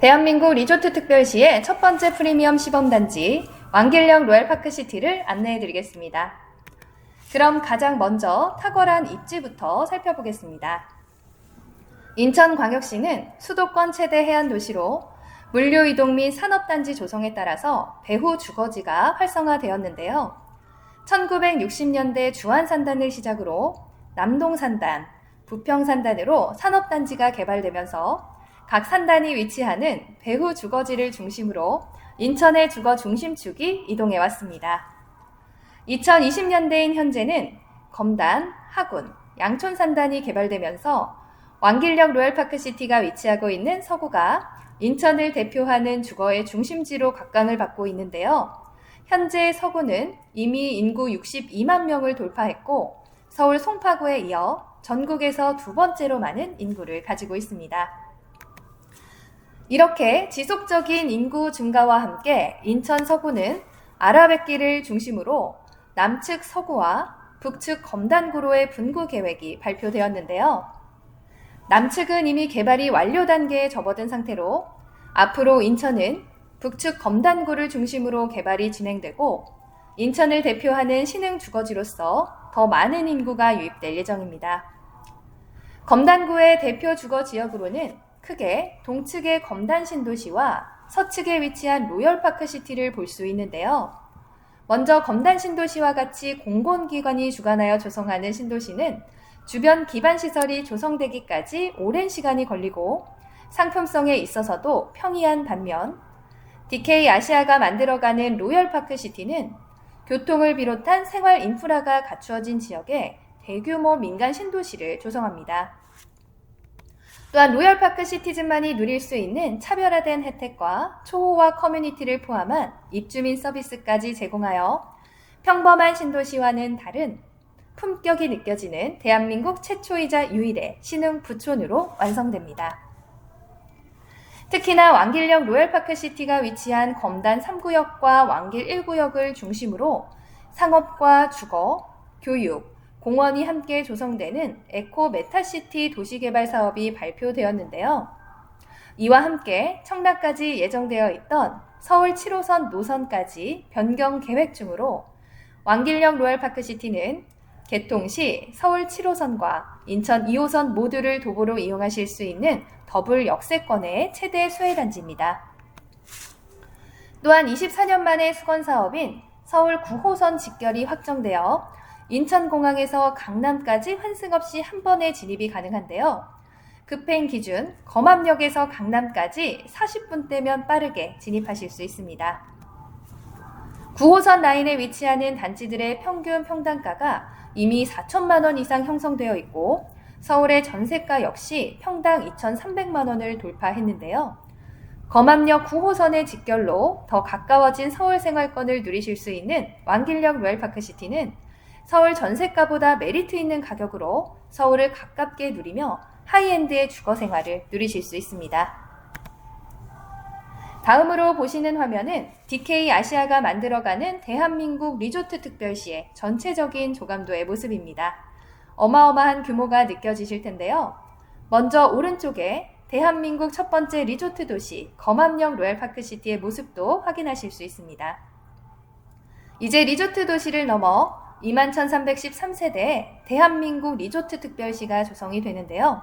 대한민국 리조트 특별시의 첫 번째 프리미엄 시범단지 왕길령 로얄파크시티를 안내해 드리겠습니다. 그럼 가장 먼저 탁월한 입지부터 살펴보겠습니다. 인천광역시는 수도권 최대 해안 도시로 물류 이동 및 산업단지 조성에 따라서 배후 주거지가 활성화되었는데요. 1960년대 주안산단을 시작으로 남동산단, 부평산단으로 산업단지가 개발되면서 각 산단이 위치하는 배후 주거지를 중심으로 인천의 주거 중심축이 이동해 왔습니다. 2020년대인 현재는 검단, 하군, 양촌 산단이 개발되면서 왕길역 로얄파크시티가 위치하고 있는 서구가 인천을 대표하는 주거의 중심지로 각광을 받고 있는데요. 현재 서구는 이미 인구 62만 명을 돌파했고 서울 송파구에 이어 전국에서 두 번째로 많은 인구를 가지고 있습니다. 이렇게 지속적인 인구 증가와 함께 인천 서구는 아라뱃길을 중심으로 남측 서구와 북측 검단구로의 분구 계획이 발표되었는데요. 남측은 이미 개발이 완료 단계에 접어든 상태로 앞으로 인천은 북측 검단구를 중심으로 개발이 진행되고 인천을 대표하는 신흥 주거지로서 더 많은 인구가 유입될 예정입니다. 검단구의 대표 주거 지역으로는 크게 동측의 검단 신도시와 서측에 위치한 로열파크 시티를 볼 수 있는데요. 먼저 검단 신도시와 같이 공공기관이 주관하여 조성하는 신도시는 주변 기반 시설이 조성되기까지 오랜 시간이 걸리고 상품성에 있어서도 평이한 반면 DK 아시아가 만들어가는 로열파크 시티는 교통을 비롯한 생활 인프라가 갖추어진 지역에 대규모 민간 신도시를 조성합니다. 또한 로열파크 시티즌만이 누릴 수 있는 차별화된 혜택과 초호화 커뮤니티를 포함한 입주민 서비스까지 제공하여 평범한 신도시와는 다른 품격이 느껴지는 대한민국 최초이자 유일의 신흥 부촌으로 완성됩니다. 특히나 왕길역 로열파크 시티가 위치한 검단 3구역과 왕길 1구역을 중심으로 상업과 주거, 교육, 공원이 함께 조성되는 에코 메타시티 도시개발 사업이 발표되었는데요. 이와 함께 청라까지 예정되어 있던 서울 7호선 노선까지 변경 계획 중으로 왕길역 로얄파크시티는 개통 시 서울 7호선과 인천 2호선 모두를 도보로 이용하실 수 있는 더블 역세권의 최대 수혜단지입니다. 또한 24년 만에 수건 사업인 서울 9호선 직결이 확정되어 인천공항에서 강남까지 환승 없이 한 번에 진입이 가능한데요. 급행 기준 검암역에서 강남까지 40분대면 빠르게 진입하실 수 있습니다. 9호선 라인에 위치하는 단지들의 평균 평당가가 이미 4천만 원 이상 형성되어 있고 서울의 전세가 역시 평당 2,300만 원을 돌파했는데요. 검암역 9호선의 직결로 더 가까워진 서울 생활권을 누리실 수 있는 왕길역 로얄파크시티는 서울 전세가보다 메리트 있는 가격으로 서울을 가깝게 누리며 하이엔드의 주거 생활을 누리실 수 있습니다. 다음으로 보시는 화면은 DK 아시아가 만들어가는 대한민국 리조트 특별시의 전체적인 조감도의 모습입니다. 어마어마한 규모가 느껴지실 텐데요. 먼저 오른쪽에 대한민국 첫 번째 리조트 도시 검암역 로얄파크시티의 모습도 확인하실 수 있습니다. 이제 리조트 도시를 넘어 21,313세대의 대한민국 리조트 특별시가 조성이 되는데요.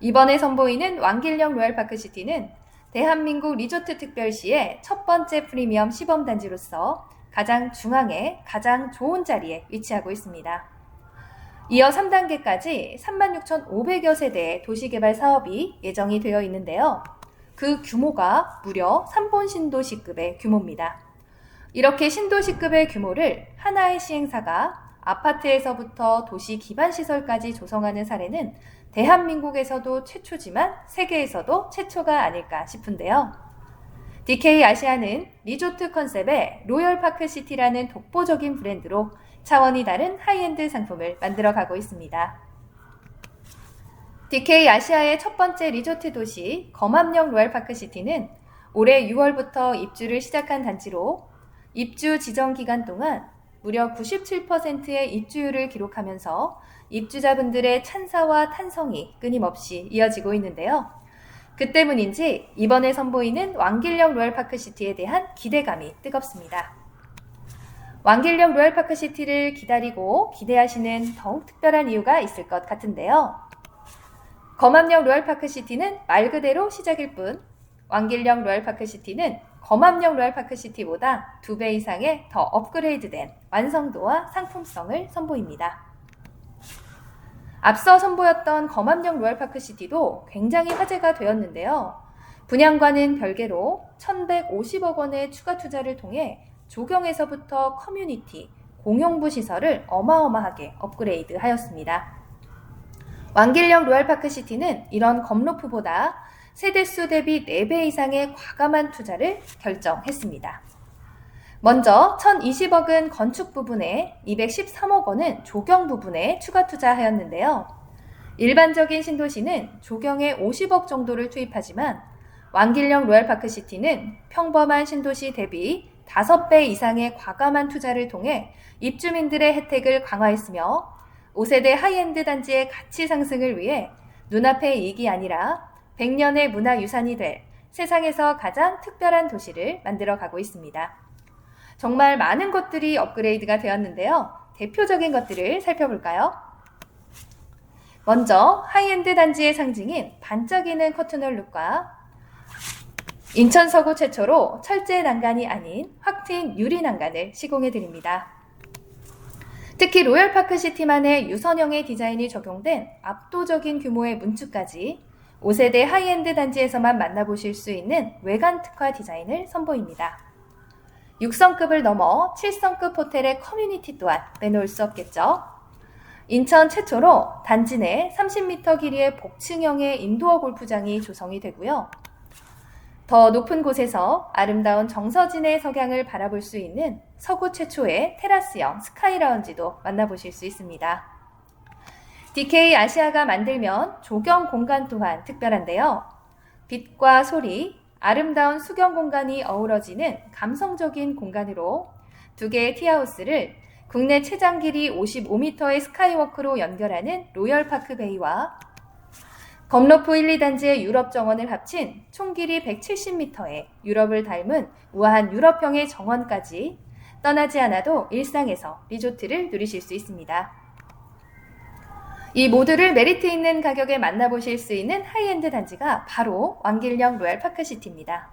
이번에 선보이는 왕길령 로얄파크시티는 대한민국 리조트 특별시의 첫 번째 프리미엄 시범단지로서 가장 중앙에 가장 좋은 자리에 위치하고 있습니다. 이어 3단계까지 36,500여 세대의 도시개발 사업이 예정이 되어 있는데요. 그 규모가 무려 3본 신도시급의 규모입니다. 이렇게 신도시급의 규모를 하나의 시행사가 아파트에서부터 도시 기반 시설까지 조성하는 사례는 대한민국에서도 최초지만 세계에서도 최초가 아닐까 싶은데요. DK 아시아는 리조트 컨셉의 로열 파크 시티라는 독보적인 브랜드로 차원이 다른 하이엔드 상품을 만들어 가고 있습니다. DK 아시아의 첫 번째 리조트 도시 검암역 로열파크 시티는 올해 6월부터 입주를 시작한 단지로 입주 지정 기간 동안 무려 97%의 입주율을 기록하면서 입주자분들의 찬사와 탄성이 끊임없이 이어지고 있는데요. 그 때문인지 이번에 선보이는 왕길령 로얄파크시티에 대한 기대감이 뜨겁습니다. 왕길령 로얄파크시티를 기다리고 기대하시는 더욱 특별한 이유가 있을 것 같은데요. 검암역 로얄파크시티는 말 그대로 시작일 뿐 왕길령 로얄파크시티는 검암역 로얄파크시티보다 두 배 이상의 더 업그레이드된 완성도와 상품성을 선보입니다. 앞서 선보였던 검암역 로얄파크시티도 굉장히 화제가 되었는데요. 분양과는 별개로 1,150억 원의 추가 투자를 통해 조경에서부터 커뮤니티, 공용부 시설을 어마어마하게 업그레이드 하였습니다. 왕길령 로얄파크시티는 이런 검로프보다 세대수 대비 4배 이상의 과감한 투자를 결정했습니다. 먼저 1,020억은 건축 부분에 213억 원은 조경 부분에 추가 투자하였는데요. 일반적인 신도시는 조경에 50억 정도를 투입하지만 왕길령 로얄파크시티는 평범한 신도시 대비 5배 이상의 과감한 투자를 통해 입주민들의 혜택을 강화했으며 5세대 하이엔드 단지의 가치 상승을 위해 눈앞의 이익이 아니라 100년의 문화유산이 될 세상에서 가장 특별한 도시를 만들어 가고 있습니다. 정말 많은 것들이 업그레이드가 되었는데요. 대표적인 것들을 살펴볼까요? 먼저 하이엔드 단지의 상징인 반짝이는 커튼홀 룩과 인천 서구 최초로 철제 난간이 아닌 확 트인 유리 난간을 시공해 드립니다. 특히 로열파크 시티만의 유선형의 디자인이 적용된 압도적인 규모의 문축까지 5세대 하이엔드 단지에서만 만나보실 수 있는 외관 특화 디자인을 선보입니다. 6성급을 넘어 7성급 호텔의 커뮤니티 또한 빼놓을 수 없겠죠. 인천 최초로 단지 내 30m 길이의 복층형의 인도어 골프장이 조성이 되고요. 더 높은 곳에서 아름다운 정서진의 석양을 바라볼 수 있는 서구 최초의 테라스형 스카이 라운지도 만나보실 수 있습니다. DK 아시아가 만들면 조경 공간 또한 특별한데요. 빛과 소리, 아름다운 수경 공간이 어우러지는 감성적인 공간으로 두 개의 티하우스를 국내 최장 길이 55m의 스카이워크로 연결하는 로열파크 베이와 검로프 1, 2단지의 유럽 정원을 합친 총 길이 170m의 유럽을 닮은 우아한 유럽형의 정원까지 떠나지 않아도 일상에서 리조트를 누리실 수 있습니다. 이 모두를 메리트 있는 가격에 만나보실 수 있는 하이엔드 단지가 바로 왕길령 로얄파크시티입니다.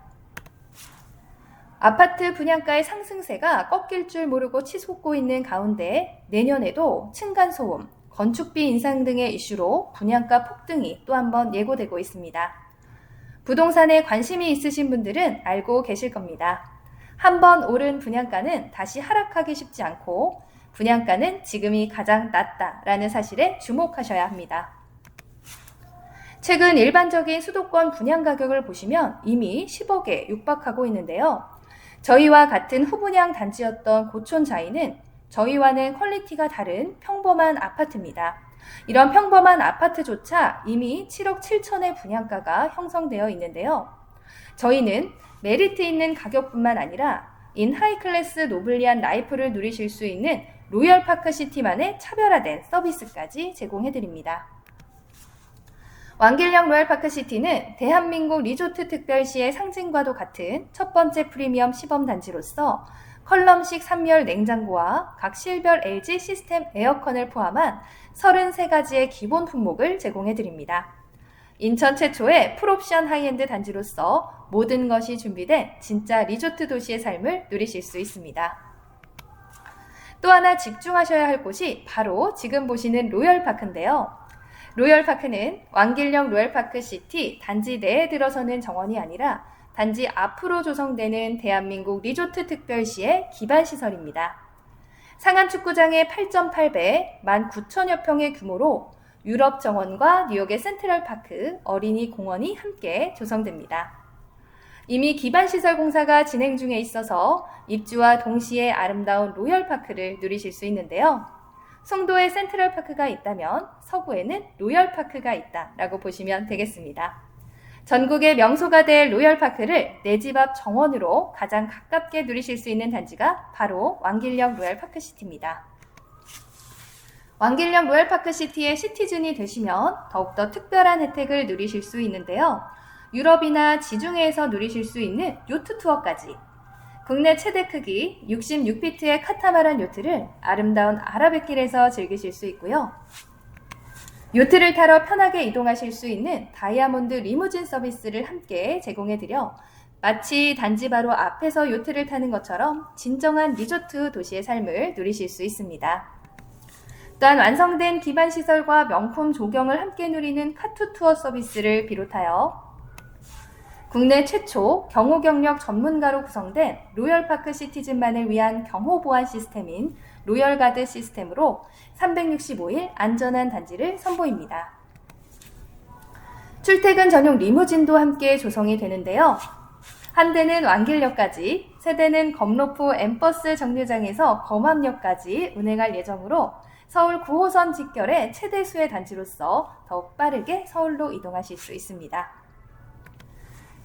아파트 분양가의 상승세가 꺾일 줄 모르고 치솟고 있는 가운데 내년에도 층간소음, 건축비 인상 등의 이슈로 분양가 폭등이 또 한 번 예고되고 있습니다. 부동산에 관심이 있으신 분들은 알고 계실 겁니다. 한번 오른 분양가는 다시 하락하기 쉽지 않고 분양가는 지금이 가장 낮다라는 사실에 주목하셔야 합니다. 최근 일반적인 수도권 분양 가격을 보시면 이미 10억에 육박하고 있는데요. 저희와 같은 후분양 단지였던 고촌 자이는 저희와는 퀄리티가 다른 평범한 아파트입니다. 이런 평범한 아파트조차 이미 7억 7천의 분양가가 형성되어 있는데요. 저희는 메리트 있는 가격뿐만 아니라 인 하이 클래스 노블리한 라이프를 누리실 수 있는 로열파크시티만의 차별화된 서비스까지 제공해드립니다. 왕길령 로얄파크시티는 대한민국 리조트 특별시의 상징과도 같은 첫 번째 프리미엄 시범단지로서 컬럼식 3열 냉장고와 각 실별 LG 시스템 에어컨을 포함한 33가지의 기본 품목을 제공해 드립니다. 인천 최초의 풀옵션 하이엔드 단지로서 모든 것이 준비된 진짜 리조트 도시의 삶을 누리실 수 있습니다. 또 하나 집중하셔야 할 곳이 바로 지금 보시는 로열파크인데요. 로열파크는 왕길령 로열파크 시티 단지 내에 들어서는 정원이 아니라 단지 앞으로 조성되는 대한민국 리조트 특별시의 기반 시설입니다. 상한 축구장의 8.8배, 19,000여 평의 규모로 유럽 정원과 뉴욕의 센트럴 파크, 어린이 공원이 함께 조성됩니다. 이미 기반시설 공사가 진행 중에 있어서 입주와 동시에 아름다운 로열파크를 누리실 수 있는데요. 송도에 센트럴파크가 있다면 서구에는 로열파크가 있다 라고 보시면 되겠습니다. 전국의 명소가 될 로열파크를 내 집 앞 정원으로 가장 가깝게 누리실 수 있는 단지가 바로 왕길령 로열파크시티입니다. 왕길령 로열파크시티의 시티즌이 되시면 더욱더 특별한 혜택을 누리실 수 있는데요. 유럽이나 지중해에서 누리실 수 있는 요트 투어까지 국내 최대 크기 66피트의 카타마란 요트를 아름다운 아라뱃길에서 즐기실 수 있고요. 요트를 타러 편하게 이동하실 수 있는 다이아몬드 리무진 서비스를 함께 제공해드려 마치 단지 바로 앞에서 요트를 타는 것처럼 진정한 리조트 도시의 삶을 누리실 수 있습니다. 또한 완성된 기반 시설과 명품 조경을 함께 누리는 카투 투어 서비스를 비롯하여 국내 최초 경호 경력 전문가로 구성된 로열파크 시티즌만을 위한 경호 보안 시스템인 로열가드 시스템으로 365일 안전한 단지를 선보입니다. 출퇴근 전용 리무진도 함께 조성이 되는데요. 한 대는 완길역까지, 세 대는 검로프 엠버스 정류장에서 검암역까지 운행할 예정으로 서울 9호선 직결의 최대 수의 단지로서 더욱 빠르게 서울로 이동하실 수 있습니다.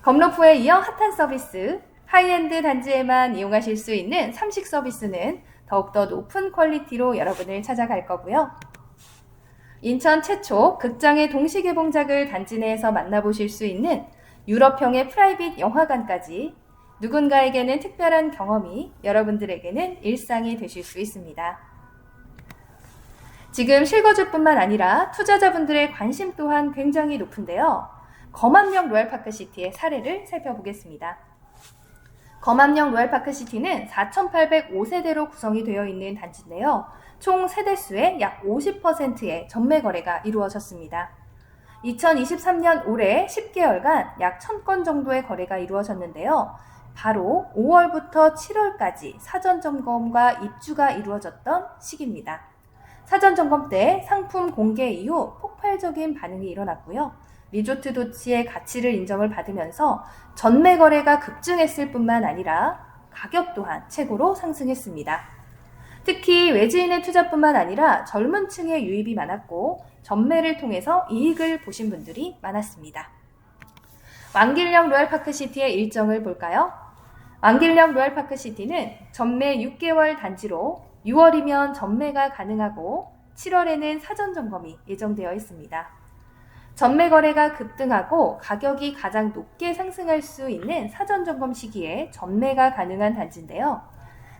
검로프에 이어 핫한 서비스, 하이엔드 단지에만 이용하실 수 있는 삼식 서비스는 더욱더 높은 퀄리티로 여러분을 찾아갈 거고요. 인천 최초 극장의 동시 개봉작을 단지 내에서 만나보실 수 있는 유럽형의 프라이빗 영화관까지 누군가에게는 특별한 경험이 여러분들에게는 일상이 되실 수 있습니다. 지금 실거주뿐만 아니라 투자자분들의 관심 또한 굉장히 높은데요. 검암역 로얄파크시티의 사례를 살펴보겠습니다. 검암역 로얄파크시티는 4,805세대로 구성이 되어 있는 단지인데요. 총 세대수의 약 50%의 전매 거래가 이루어졌습니다. 2023년 올해 10개월간 약 1000건 정도의 거래가 이루어졌는데요. 바로 5월부터 7월까지 사전 점검과 입주가 이루어졌던 시기입니다. 사전 점검 때 상품 공개 이후 폭발적인 반응이 일어났고요. 리조트 도치의 가치를 인정을 받으면서 전매 거래가 급증했을 뿐만 아니라 가격 또한 최고로 상승했습니다. 특히 외지인의 투자뿐만 아니라 젊은 층의 유입이 많았고 전매를 통해서 이익을 보신 분들이 많았습니다. 왕길령 로얄파크시티의 일정을 볼까요? 왕길령 로얄파크시티는 전매 6개월 단지로 6월이면 전매가 가능하고 7월에는 사전 점검이 예정되어 있습니다. 전매 거래가 급등하고 가격이 가장 높게 상승할 수 있는 사전 점검 시기에 전매가 가능한 단지인데요.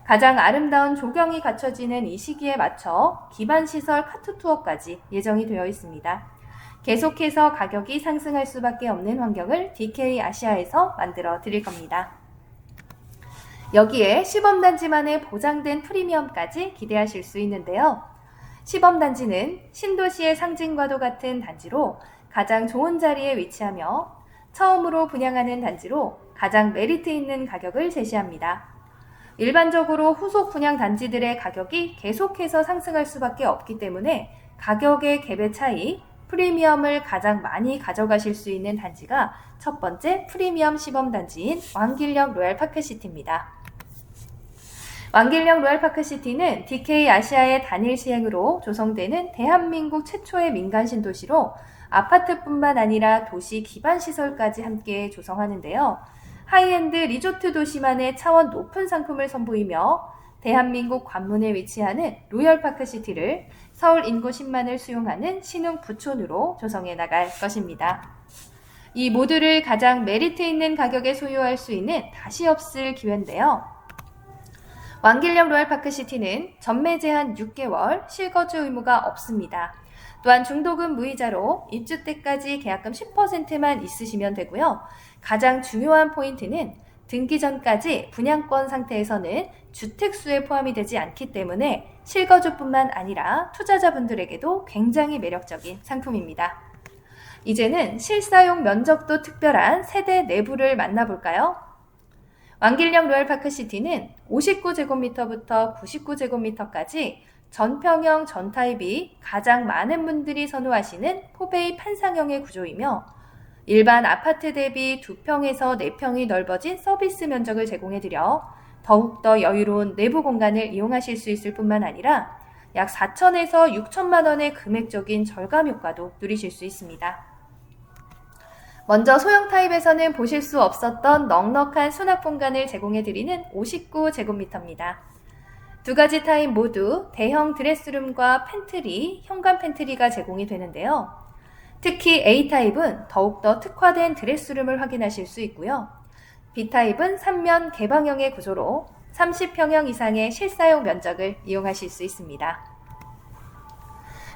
가장 아름다운 조경이 갖춰지는 이 시기에 맞춰 기반 시설 카트 투어까지 예정이 되어 있습니다. 계속해서 가격이 상승할 수밖에 없는 환경을 DK 아시아에서 만들어 드릴 겁니다. 여기에 시범단지만의 보장된 프리미엄까지 기대하실 수 있는데요. 시범단지는 신도시의 상징과도 같은 단지로 가장 좋은 자리에 위치하며 처음으로 분양하는 단지로 가장 메리트 있는 가격을 제시합니다. 일반적으로 후속 분양 단지들의 가격이 계속해서 상승할 수밖에 없기 때문에 가격의 갭의 차이, 프리미엄을 가장 많이 가져가실 수 있는 단지가 첫 번째 프리미엄 시범 단지인 왕길역 로얄 파크시티입니다. 왕길역 로얄파크시티는 DK 아시아의 단일 시행으로 조성되는 대한민국 최초의 민간 신도시로 아파트뿐만 아니라 도시 기반 시설까지 함께 조성하는데요. 하이엔드 리조트 도시만의 차원 높은 상품을 선보이며 대한민국 관문에 위치하는 로열파크시티를 서울 인구 10만을 수용하는 신흥 부촌으로 조성해 나갈 것입니다. 이 모두를 가장 메리트 있는 가격에 소유할 수 있는 다시 없을 기회인데요. 왕길령 로얄파크시티는 전매 제한 6개월 실거주 의무가 없습니다. 또한 중도금 무이자로 입주 때까지 계약금 10%만 있으시면 되고요. 가장 중요한 포인트는 등기 전까지 분양권 상태에서는 주택수에 포함이 되지 않기 때문에 실거주뿐만 아니라 투자자분들에게도 굉장히 매력적인 상품입니다. 이제는 실사용 면적도 특별한 세대 내부를 만나볼까요? 왕길령 로얄파크시티는 59제곱미터부터 99제곱미터까지 전평형 전타입이 가장 많은 분들이 선호하시는 포베이 판상형의 구조이며 일반 아파트 대비 2평에서 4평이 넓어진 서비스 면적을 제공해드려 더욱더 여유로운 내부 공간을 이용하실 수 있을 뿐만 아니라 약 4천에서 6천만 원의 금액적인 절감 효과도 누리실 수 있습니다. 먼저 소형 타입에서는 보실 수 없었던 넉넉한 수납 공간을 제공해드리는 59제곱미터입니다. 두 가지 타입 모두 대형 드레스룸과 팬트리, 현관 팬트리가 제공이 되는데요. 특히 A타입은 더욱더 특화된 드레스룸을 확인하실 수 있고요. B타입은 3면 개방형의 구조로 30평형 이상의 실사용 면적을 이용하실 수 있습니다.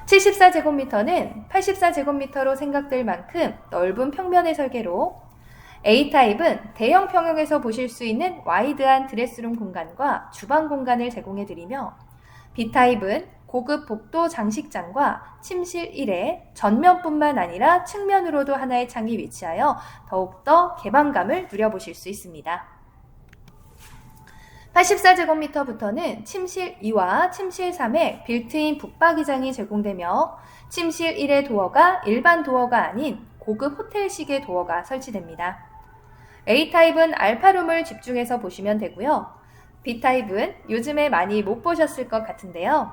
74제곱미터는 84제곱미터로 생각될 만큼 넓은 평면의 설계로 A타입은 대형 평형에서 보실 수 있는 와이드한 드레스룸 공간과 주방 공간을 제공해 드리며 B타입은 고급 복도 장식장과 침실 1에 전면뿐만 아니라 측면으로도 하나의 창이 위치하여 더욱더 개방감을 누려보실 수 있습니다. 84제곱미터부터는 침실 2와 침실 3에 빌트인 북박이장이 제공되며 침실 1의 도어가 일반 도어가 아닌 고급 호텔식의 도어가 설치됩니다. A타입은 알파룸을 집중해서 보시면 되고요. B타입은 요즘에 많이 못 보셨을 것 같은데요.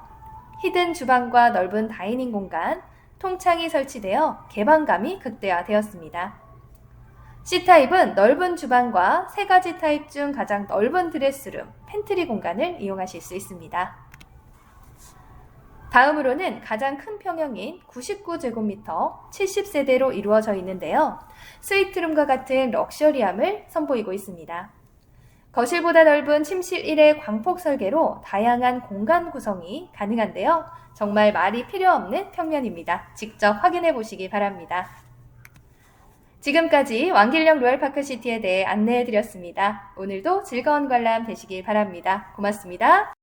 히든 주방과 넓은 다이닝 공간, 통창이 설치되어 개방감이 극대화되었습니다. C타입은 넓은 주방과 세 가지 타입 중 가장 넓은 드레스룸, 팬트리 공간을 이용하실 수 있습니다. 다음으로는 가장 큰 평형인 99제곱미터 70세대로 이루어져 있는데요. 스위트룸과 같은 럭셔리함을 선보이고 있습니다. 거실보다 넓은 침실 1의 광폭 설계로 다양한 공간 구성이 가능한데요. 정말 말이 필요 없는 평면입니다. 직접 확인해 보시기 바랍니다. 지금까지 왕길령 로얄파크시티에 대해 안내해 드렸습니다. 오늘도 즐거운 관람 되시길 바랍니다. 고맙습니다.